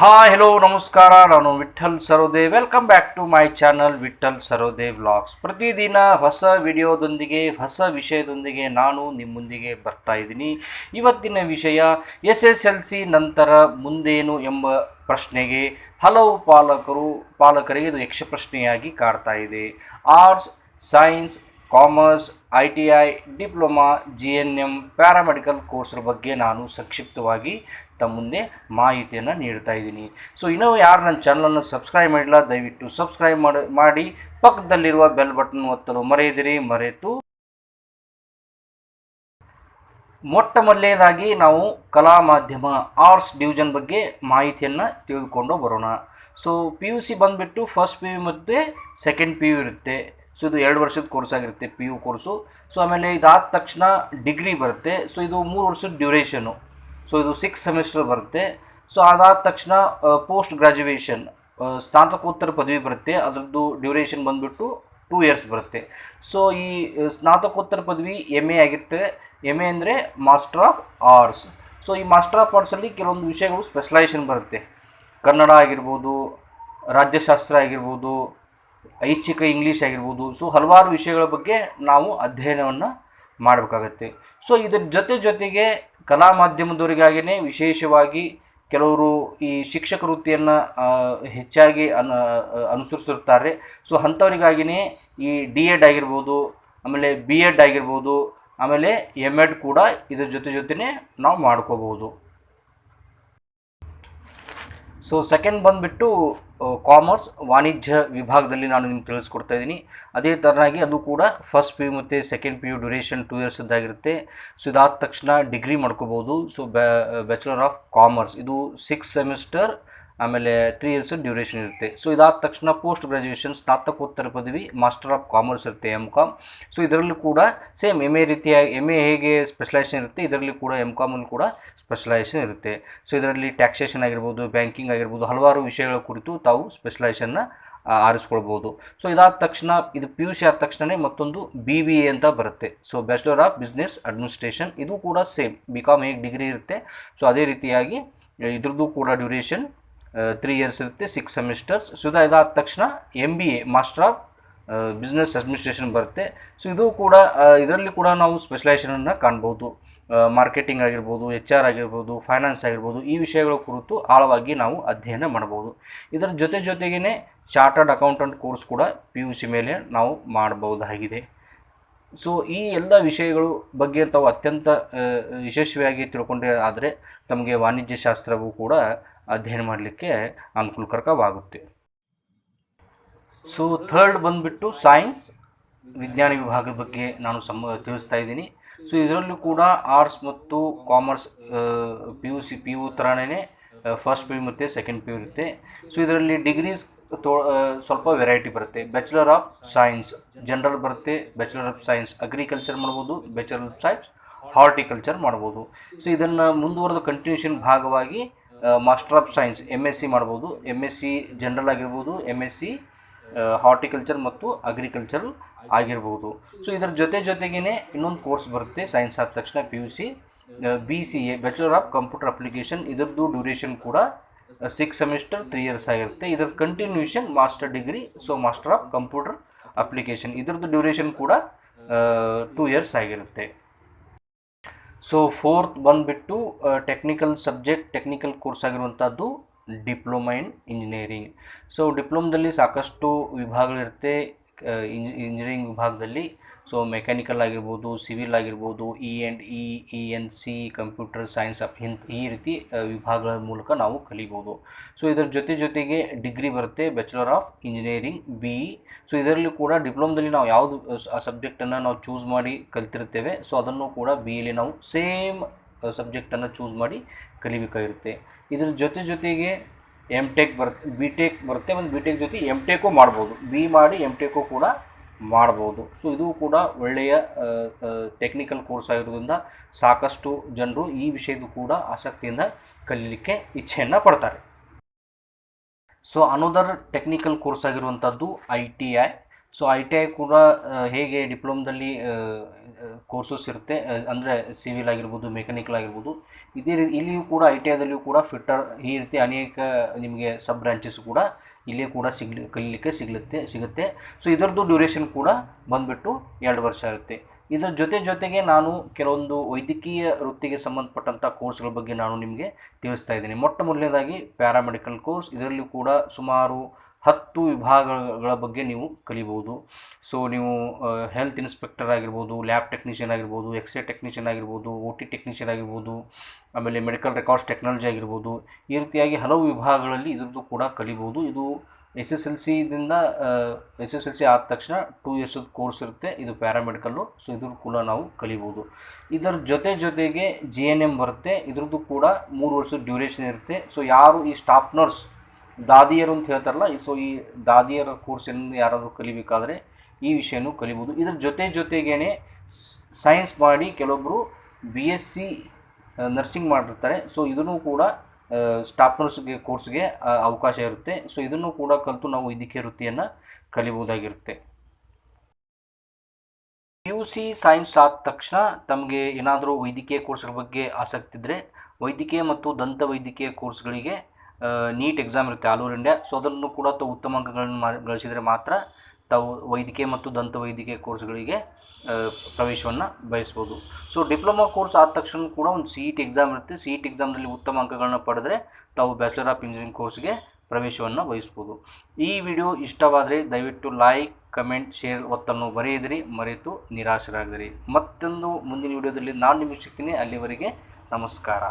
Hi hello ನಮಸ್ಕಾರ. ನಾನು Vithal Sarode. Welcome back to my channel Vithal Sarode vlogs ಪ್ರತಿದಿನ ಹೊಸ ವಿಡಿಯೋದೊಂದಿಗೆ, ಹೊಸ ವಿಷಯದೊಂದಿಗೆ ನಾನು ನಿಮ್ಮೊಂದಿಗೆ ಬರ್ತಾ ಇದ್ದೀನಿ. ಇವತ್ತಿನ ವಿಷಯ, ಎಸ್ ಎಸ್ ಎಲ್ ಸಿ ನಂತರ ಮುಂದೇನು ಎಂಬ ಪ್ರಶ್ನೆಗೆ ಹಲವು ಪಾಲಕರು, ಪಾಲಕರಿಗೆ ಇದು ಯಕ್ಷ ಪ್ರಶ್ನೆಯಾಗಿ ಕಾಡ್ತಾ ಇದೆ. Arts science commerce, I T I, diploma, G N M paramedical ಕೋರ್ಸ್ರ ಬಗ್ಗೆ ನಾನು ಸಂಕ್ಷಿಪ್ತವಾಗಿ ತಮ್ಮ ಮುಂದೆ ಮಾಹಿತಿಯನ್ನು ನೀಡ್ತಾ ಇದ್ದೀನಿ. ಸೊ ಇನ್ನೂ ಯಾರು ನನ್ನ ಚಾನಲನ್ನು ಸಬ್ಸ್ಕ್ರೈಬ್ ಮಾಡಿಲ್ಲ, ದಯವಿಟ್ಟು ಸಬ್ಸ್ಕ್ರೈಬ್ ಮಾಡಿ ಮಾಡಿ, ಪಕ್ಕದಲ್ಲಿರುವ ಬೆಲ್ ಬಟನ್ ಒತ್ತಲು ಮರೆಯದಿರಿ ಮರೆತು. ಮೊಟ್ಟ ಮೊದಲನೇದಾಗಿ ನಾವು ಕಲಾ ಮಾಧ್ಯಮ, ಆರ್ಟ್ಸ್ ಡಿವಿಷನ್ ಬಗ್ಗೆ ಮಾಹಿತಿಯನ್ನು ತಿಳಿದುಕೊಂಡು ಬರೋಣ. ಸೊ ಪಿ ಯು ಸಿ ಬಂದುಬಿಟ್ಟು ಫಸ್ಟ್ ಪಿ ಯು ಮತ್ತು ಸೆಕೆಂಡ್ ಪಿ ಯು ಇರುತ್ತೆ. ಸೊ ಇದು ಎರಡು ವರ್ಷದ ಕೋರ್ಸ್ ಆಗಿರುತ್ತೆ ಪಿ ಯು ಕೋರ್ಸು ಸೊ ಆಮೇಲೆ ಇದಾದ ತಕ್ಷಣ ಡಿಗ್ರಿ ಬರುತ್ತೆ. ಸೊ ಇದು ಮೂರು ವರ್ಷದ ಡ್ಯೂರೇಷನು ಸೊ ಇದು ಸಿಕ್ಸ್ ಸೆಮಿಸ್ಟರ್ ಬರುತ್ತೆ. ಸೊ ಅದಾದ ತಕ್ಷಣ ಪೋಸ್ಟ್ ಗ್ರ್ಯಾಜುಯೇಷನ್ ಸ್ನಾತಕೋತ್ತರ ಪದವಿ ಬರುತ್ತೆ. ಅದರದ್ದು ಡ್ಯೂರೇಷನ್ ಬಂದುಬಿಟ್ಟು ಟೂ ಇಯರ್ಸ್ ಬರುತ್ತೆ. ಸೊ ಈ ಸ್ನಾತಕೋತ್ತರ ಪದವಿ ಎಂ ಎ ಆಗಿರುತ್ತೆ. ಎಂ ಎ ಅಂದರೆ ಮಾಸ್ಟರ್ ಆಫ್ ಆರ್ಟ್ಸ್ ಸೊ ಈ ಮಾಸ್ಟರ್ ಆಫ್ ಆರ್ಟ್ಸಲ್ಲಿ ಕೆಲವೊಂದು ವಿಷಯಗಳು ಸ್ಪೆಷಲೈಸೇಷನ್ ಬರುತ್ತೆ. ಕನ್ನಡ ಆಗಿರ್ಬೋದು, ರಾಜ್ಯಶಾಸ್ತ್ರ ಆಗಿರ್ಬೋದು ಐಚ್ಛಿಕ ಇಂಗ್ಲೀಷ್ ಆಗಿರ್ಬೋದು. ಸೊ ಹಲವಾರು ವಿಷಯಗಳ ಬಗ್ಗೆ ನಾವು ಅಧ್ಯಯನವನ್ನು ಮಾಡಬೇಕಾಗತ್ತೆ. ಸೊ ಇದರ ಜೊತೆ ಜೊತೆಗೆ ಕಲಾ ಮಾಧ್ಯಮದವರಿಗಾಗಿಯೇ ವಿಶೇಷವಾಗಿ ಕೆಲವರು ಈ ಶಿಕ್ಷಕ ವೃತ್ತಿಯನ್ನು ಹೆಚ್ಚಾಗಿ ಅನು ಅನುಸರಿಸಿರ್ತಾರೆ ಸೊ ಅಂಥವರಿಗಾಗಿಯೇ ಈ ಡಿ ಎಡ್ ಆಗಿರ್ಬೋದು, ಆಮೇಲೆ ಬಿ ಎಡ್ ಆಗಿರ್ಬೋದು, ಆಮೇಲೆ ಎಂ ಎಡ್ ಕೂಡ ಇದರ ಜೊತೆ ಜೊತೆನೇ ನಾವು ಮಾಡ್ಕೋಬೋದು ಸೊ ಸೆಕೆಂಡ್ ಬಂದುಬಿಟ್ಟು ಕಾಮರ್ಸ್ ವಾಣಿಜ್ಯ ವಿಭಾಗದಲ್ಲಿ ನಾನು ನಿಮ್ಗೆ ತಿಳಿಸ್ಕೊಡ್ತಾ ಇದ್ದೀನಿ. ಅದೇ ಥರನಾಗಿ ಅದು ಕೂಡ ಫಸ್ಟ್ ಪಿ ಯು ಮತ್ತು second P U duration two ಇಯರ್ಸ್ದಾಗಿರುತ್ತೆ so ಇದಾದ ತಕ್ಷಣ ಡಿಗ್ರಿ ಮಾಡ್ಕೋಬೋದು. ಸೊ ಬ್ಯಾಚುಲರ್ ಆಫ್ ಕಾಮರ್ಸ್ ಇದು ಸಿಕ್ಸ್ ಸೆಮಿಸ್ಟರ್ ಆಮೇಲೆ ತ್ರೀ ಇಯರ್ಸ್ ಡ್ಯೂರೇಷನ್ ಇರುತ್ತೆ. ಸೊ ಇದಾದ ತಕ್ಷಣ ಪೋಸ್ಟ್ ಗ್ರ್ಯಾಜುಯೇಷನ್ ಸ್ನಾತಕೋತ್ತರ ಪದವಿ ಮಾಸ್ಟರ್ ಆಫ್ ಕಾಮರ್ಸ್ ಇರುತ್ತೆ ಎಂ ಕಾಮ್ ಸೊ ಇದರಲ್ಲೂ ಕೂಡ ಸೇಮ್ ಎಂ ಎ ರೀತಿಯಾಗಿ ಎಂ ಎ ಹೇಗೆ ಸ್ಪೆಷಲೈಸೇಷನ್ ಇರುತ್ತೆ, ಇದರಲ್ಲಿ ಕೂಡ ಎಂ ಕಾಮಲ್ಲಿ ಕೂಡ ಸ್ಪೆಷಲೈಸೇಷನ್ ಇರುತ್ತೆ. ಸೊ ಇದರಲ್ಲಿ ಟ್ಯಾಕ್ಸೇಷನ್ ಆಗಿರ್ಬೋದು ಬ್ಯಾಂಕಿಂಗ್ ಆಗಿರ್ಬೋದು, ಹಲವಾರು ವಿಷಯಗಳ ಕುರಿತು ತಾವು ಸ್ಪೆಷಲೈಸೇಷನ್ನ ಆರಿಸ್ಕೊಳ್ಬೋದು. ಸೊ ಇದಾದ ತಕ್ಷಣ ಇದು ಪಿ ಯು ಸಿ ಆದ ತಕ್ಷಣವೇ ಮತ್ತೊಂದು ಬಿ ಬಿ ಎ ಅಂತ ಬರುತ್ತೆ. So bachelor of business administration ಇದು ಕೂಡ ಸೇಮ್ ಬಿ ಕಾಮ್ ಹೇಗೆ ಡಿಗ್ರಿ ಇರುತ್ತೆ. ಸೊ ಅದೇ ರೀತಿಯಾಗಿ, ಇದ್ರದ್ದು ಕೂಡ ಡ್ಯೂರೇಷನ್ ತ್ರೀ ಇಯರ್ಸ್ ಇರುತ್ತೆ ಸಿಕ್ಸ್ ಸೆಮಿಸ್ಟರ್ಸ್ ಸೊ ಇದು ಇದಾದ ತಕ್ಷಣ M B A master of business administration ಬರುತ್ತೆ. ಸೊ ಇದು ಕೂಡ ಇದರಲ್ಲಿ ಕೂಡ ನಾವು ಸ್ಪೆಷಲೈಸೇಷನನ್ನು ಕಾಣ್ಬೋದು. ಮಾರ್ಕೆಟಿಂಗ್ ಆಗಿರ್ಬೋದು ಎಚ್ ಆರ್ ಆಗಿರ್ಬೋದು ಫೈನಾನ್ಸ್ ಆಗಿರ್ಬೋದು, ಈ ವಿಷಯಗಳ ಕುರಿತು ಆಳವಾಗಿ ನಾವು ಅಧ್ಯಯನ ಮಾಡ್ಬೋದು ಇದರ ಜೊತೆ ಜೊತೆಗೇ ಚಾರ್ಟರ್ಡ್ ಅಕೌಂಟೆಂಟ್ ಕೋರ್ಸ್ ಕೂಡ ಪಿ ಯು ಸಿ ಮೇಲೆ ನಾವು ಮಾಡಬಹುದಾಗಿದೆ. ಸೊ ಈ ಎಲ್ಲ ವಿಷಯಗಳು ಬಗ್ಗೆ ತಾವು ಅತ್ಯಂತ ಯಶಸ್ವಿಯಾಗಿ ತಿಳ್ಕೊಂಡ್ರೆ ಆದರೆ, ತಮಗೆ ವಾಣಿಜ್ಯ ಶಾಸ್ತ್ರವೂ ಕೂಡ ಅಧ್ಯಯನ ಮಾಡಲಿಕ್ಕೆ ಅನುಕೂಲಕರಕವಾಗುತ್ತೆ. ಸೊ ಥರ್ಡ್ ಬಂದುಬಿಟ್ಟು ಸೈನ್ಸ್ ವಿಜ್ಞಾನ ವಿಭಾಗದ ಬಗ್ಗೆ ನಾನು ಸಮ, ತಿಳಿಸ್ತಾ ಇದ್ದೀನಿ. ಸೊ ಇದರಲ್ಲೂ ಕೂಡ ಆರ್ಟ್ಸ್ ಮತ್ತು commerce P U C P U ಥರನೇ ಫಸ್ಟ್ ಪಿ ಯು ಮತ್ತು ಸೆಕೆಂಡ್ ಪಿ ಯು ಇರುತ್ತೆ. ಸೊ ಇದರಲ್ಲಿ ಡಿಗ್ರೀಸ್ ತೋ ಸ್ವಲ್ಪ ವೆರೈಟಿ ಬರುತ್ತೆ. ಬ್ಯಾಚುಲರ್ ಆಫ್ ಸೈನ್ಸ್ ಜನರಲ್ ಬರುತ್ತೆ. ಬ್ಯಾಚುಲರ್ ಆಫ್ ಸೈನ್ಸ್ ಅಗ್ರಿಕಲ್ಚರ್ ಮಾಡ್ಬೋದು. ಬ್ಯಾಚುಲರ್ ಆಫ್ ಸೈನ್ಸ್ ಹಾರ್ಟಿಕಲ್ಚರ್ ಮಾಡ್ಬೋದು. ಸೊ ಇದನ್ನು ಮುಂದುವರೆದ ಕಂಟಿನ್ಯೂಷನ್ ಭಾಗವಾಗಿ master of science M S C ಮಾಡ್ಬೋದು. ಎಂ ಎಸ್ ಸಿ ಜನರಲ್ ಆಗಿರ್ಬೋದು ಎಂ ಎಸ್ ಸಿ ಹಾರ್ಟಿಕಲ್ಚರ್ ಮತ್ತು ಅಗ್ರಿಕಲ್ಚರ್ ಆಗಿರ್ಬೋದು. ಸೊ ಇದರ ಜೊತೆ ಜೊತೆಗೇ ಇನ್ನೊಂದು ಕೋರ್ಸ್ ಬರುತ್ತೆ ಸೈನ್ಸ್ ಆದ ತಕ್ಷಣ P U C B C A bachelor of computer application ಇದರದ್ದು ಡ್ಯೂರೇಷನ್ ಕೂಡ ಸಿಕ್ಸ್ ಸೆಮಿಸ್ಟರ್ ತ್ರೀ ಇಯರ್ಸ್ ಆಗಿರುತ್ತೆ. ಇದರ continuation master degree so master of computer application ಇದರದ್ದು ಡ್ಯೂರೇಷನ್ ಕೂಡ ಟೂ ಇಯರ್ಸ್ ಆಗಿರುತ್ತೆ. ಸೊ ಫೋರ್ತ್ ಬಂದುಬಿಟ್ಟು ಟೆಕ್ನಿಕಲ್ ಸಬ್ಜೆಕ್ಟ್ ಟೆಕ್ನಿಕಲ್ ಕೋರ್ಸ್ ಆಗಿರುವಂಥದ್ದು diploma in engineering so ಡಿಪ್ಲೊಮದಲ್ಲಿ ಸಾಕಷ್ಟು ವಿಭಾಗಗಳಿರುತ್ತೆ ಇಂಜ್ ಇಂಜಿನಿಯರಿಂಗ್ ವಿಭಾಗದಲ್ಲಿ. ಸೊ ಮೆಕ್ಯಾನಿಕಲ್ ಆಗಿರ್ಬೋದು ಸಿವಿಲ್ ಆಗಿರ್ಬೋದು E and E E N C computer science ಇಂಥ ಈ ರೀತಿ ವಿಭಾಗಗಳ ಮೂಲಕ ನಾವು ಕಲಿಬೋದು. ಸೊ ಇದರ ಜೊತೆ ಜೊತೆಗೆ ಡಿಗ್ರಿ ಬರುತ್ತೆ bachelor of engineering B E so ಇದರಲ್ಲಿ ಕೂಡ ಡಿಪ್ಲೊಮದಲ್ಲಿ ನಾವು ಯಾವುದು, ಆ ಸಬ್ಜೆಕ್ಟನ್ನು ನಾವು ಚೂಸ್ ಮಾಡಿ ಕಲ್ತಿರ್ತೇವೆ ಸೊ ಅದನ್ನು ಕೂಡ ಬಿ ಇಲ್ಲಿ ನಾವು ಸೇಮ್ ಸಬ್ಜೆಕ್ಟನ್ನು ಚೂಸ್ ಮಾಡಿ ಕಲಿಬೇಕಾಗಿರುತ್ತೆ. ಇದರ ಜೊತೆ ಜೊತೆಗೆ ಎಂ ಟೆಕ್ ಬರುತ್ತೆ ಬಿ ಟೆಕ್ ಬರುತ್ತೆ, ಒಂದು ಬಿ ಟೆಕ್ ಜೊತೆ ಎಂ ಟೆಕು ಮಾಡ್ಬೋದು. ಬಿ ಮಾಡಿ ಎಂ ಟೆಕ್ಕು ಕೂಡ ಮಾಡ್ಬೋದು. ಸೊ ಇದು ಕೂಡ ಒಳ್ಳೆಯ ಟೆಕ್ನಿಕಲ್ ಕೋರ್ಸ್ ಆಗಿರೋದ್ರಿಂದ ಸಾಕಷ್ಟು ಜನರು ಈ ವಿಷಯದ ಕೂಡ ಆಸಕ್ತಿಯಿಂದ ಕಲೀಲಿಕ್ಕೆ ಇಚ್ಛೆಯನ್ನು ಪಡ್ತಾರೆ. ಸೊ ಅನೋದರ್ ಟೆಕ್ನಿಕಲ್ ಕೋರ್ಸ್ ಆಗಿರುವಂಥದ್ದು I T I so I T I ಕೂಡ ಹೇಗೆ ಡಿಪ್ಲೊಮ್ದಲ್ಲಿ ಕೋರ್ಸಸ್ ಇರುತ್ತೆ ಅಂದರೆ ಸಿವಿಲ್ ಆಗಿರ್ಬೋದು, ಮೆಕ್ಯಾನಿಕಲ್ ಆಗಿರ್ಬೋದು, ಇದೇ ರೀತಿ ಇಲ್ಲಿಯೂ ಕೂಡ ಐ ಟಿ ಐದಲ್ಲಿಯೂ ಕೂಡ ಫಿಟ್ಟರ್ ಈ ರೀತಿ ಅನೇಕ ನಿಮಗೆ ಸಬ್ ಬ್ರ್ಯಾಂಚಸ್ ಕೂಡ ಇಲ್ಲೇ ಕೂಡ ಸಿಗ್ಲಿ, ಕಲೀಲಿಕ್ಕೆ ಸಿಗುತ್ತೆ ಸಿಗುತ್ತೆ. ಸೊ ಇದರದ್ದು ಡ್ಯೂರೇಷನ್ ಕೂಡ ಬಂದುಬಿಟ್ಟು ಎರಡು ವರ್ಷ ಇರುತ್ತೆ ಇದರ ಜೊತೆ ಜೊತೆಗೆ ನಾನು ಕೆಲವೊಂದು ವೈದ್ಯಕೀಯ ವೃತ್ತಿಗೆ ಸಂಬಂಧಪಟ್ಟಂಥ ಕೋರ್ಸ್ಗಳ ಬಗ್ಗೆ ನಾನು ನಿಮಗೆ ತಿಳಿಸ್ತಾ ಇದ್ದೀನಿ. ಮೊಟ್ಟ ಮೊದಲನೇದಾಗಿ ಪ್ಯಾರಾಮೆಡಿಕಲ್ ಕೋರ್ಸ್, ಇದರಲ್ಲಿ ಕೂಡ ಸುಮಾರು ಹತ್ತು ವಿಭಾಗಗಳ ಬಗ್ಗೆ ನೀವು ಕಲಿಬೋದು. ಸೊ, ನೀವು ಹೆಲ್ತ್ ಇನ್ಸ್ಪೆಕ್ಟರ್ ಆಗಿರ್ಬೋದು, ಲ್ಯಾಬ್ ಟೆಕ್ನಿಷಿಯನ್ ಆಗಿರ್ಬೋದು, ಎಕ್ಸ್ರೇ ಟೆಕ್ನಿಷಿಯನ್ ಆಗಿರ್ಬೋದು, ಓ ಟಿ ಟೆಕ್ನಿಷಿಯನ್ ಆಗಿರ್ಬೋದು, ಆಮೇಲೆ ಮೆಡಿಕಲ್ ರೆಕಾರ್ಡ್ಸ್ ಟೆಕ್ನಾಲಜಿ ಆಗಿರ್ಬೋದು, ಈ ರೀತಿಯಾಗಿ ಹಲವು ವಿಭಾಗಗಳಲ್ಲಿ ಇದರದ್ದು ಕೂಡ ಕಲಿಬೋದು. ಇದು ಎಸ್ ಎಸ್ ಎಲ್ ಸಿದಿಂದ ಎಸ್ ಎಸ್ ಎಲ್ ಸಿ ಆದ ತಕ್ಷಣ ಟೂ ಇಯರ್ಸದ ಕೋರ್ಸ್ ಇರುತ್ತೆ. ಇದು ಪ್ಯಾರಾಮೆಡಿಕಲ್ಲು ಸೊ ಇದ್ರ ಕೂಡ ನಾವು ಕಲಿಬೋದು. ಇದರ ಜೊತೆ ಜೊತೆಗೆ ಜಿ ಎನ್ ಎಂ ಬರುತ್ತೆ. ಇದ್ರದ್ದು ಕೂಡ ಮೂರು ವರ್ಷದ ಡ್ಯೂರೇಷನ್ ಇರುತ್ತೆ. ಸೊ ಯಾರು ಈ ಸ್ಟಾಫ್ ನರ್ಸ್ ದಾದಿಯರು ಅಂತ ಹೇಳ್ತಾರಲ್ಲ ಸೊ ಈ ದಾದಿಯರ ಕೋರ್ಸಿಂದ ಯಾರಾದರೂ ಕಲಿಬೇಕಾದ್ರೆ ಈ ವಿಷಯನೂ ಕಲಿಬೋದು. ಇದ್ರ ಜೊತೆ ಜೊತೆಗೇ ಸೈನ್ಸ್ ಮಾಡಿ ಕೆಲವೊಬ್ಬರು ಬಿ ಎಸ್ ಸಿ ನರ್ಸಿಂಗ್ ಮಾಡಿರ್ತಾರೆ. ಸೊ ಇದನ್ನು ಕೂಡ ಸ್ಟಾಫ್ ನರ್ಸ್ಗೆ ಕೋರ್ಸ್ಗೆ ಅವಕಾಶ ಇರುತ್ತೆ. ಸೊ ಇದನ್ನು ಕೂಡ ಕಲಿತು ನಾವು ವೈದ್ಯಕೀಯ ವೃತ್ತಿಯನ್ನು ಕಲಿಬಹುದಾಗಿರುತ್ತೆ. ಪಿ ಯು ಸಿ ಸೈನ್ಸ್ ಆದ ತಕ್ಷಣ ತಮಗೆ ಏನಾದರೂ ವೈದ್ಯಕೀಯ ಕೋರ್ಸ್ಗಳ ಬಗ್ಗೆ ಆಸಕ್ತಿ ಇದ್ದರೆ ವೈದ್ಯಕೀಯ ಮತ್ತು ದಂತ ವೈದ್ಯಕೀಯ ಕೋರ್ಸ್ಗಳಿಗೆ ನೀಟ್ ಎಕ್ಸಾಮ್ ಇರುತ್ತೆ ಆಲ್ ಓವರ್ ಇಂಡಿಯಾ. ಸೊ ಅದನ್ನು ಕೂಡ ಉತ್ತಮ ಅಂಕಗಳನ್ನು ಗಳಿಸಿದರೆ ಮಾತ್ರ ತಾವು ವೈದ್ಯಕೀಯ ಮತ್ತು ದಂತ ವೈದ್ಯಕೀಯ ಕೋರ್ಸ್ಗಳಿಗೆ ಪ್ರವೇಶವನ್ನು ಬಯಸ್ಬೋದು. ಸೊ ಡಿಪ್ಲೊಮಾ ಕೋರ್ಸ್ ಆದ ತಕ್ಷಣ ಕೂಡ ಒಂದು ಸಿ ಇ ಟಿ ಎಕ್ಸಾಮ್ ಇರುತ್ತೆ. ಸಿ ಇ ಟಿ ಎಕ್ಸಾಮ್ನಲ್ಲಿ ಉತ್ತಮ ಅಂಕಗಳನ್ನ ಪಡೆದರೆ ತಾವು ಬ್ಯಾಚುಲರ್ ಆಫ್ ಇಂಜಿನಿಯರಿಂಗ್ ಕೋರ್ಸ್ಗೆ ಪ್ರವೇಶವನ್ನು ಬಯಸ್ಬೋದು. ಈ ವಿಡಿಯೋ ಇಷ್ಟವಾದರೆ ದಯವಿಟ್ಟು ಲೈಕ್ ಕಮೆಂಟ್ ಶೇರ್ ಒತ್ತನ್ನು ಬರೆಯಿದಿರಿ. ಮರೆತು ನಿರಾಶರಾಗಿರಿ ಮತ್ತೊಂದು ಮುಂದಿನ ವಿಡಿಯೋದಲ್ಲಿ ನಾನು ನಿಮಗೆ ಸಿಗ್ತೀನಿ. ಅಲ್ಲಿವರೆಗೆ ನಮಸ್ಕಾರ.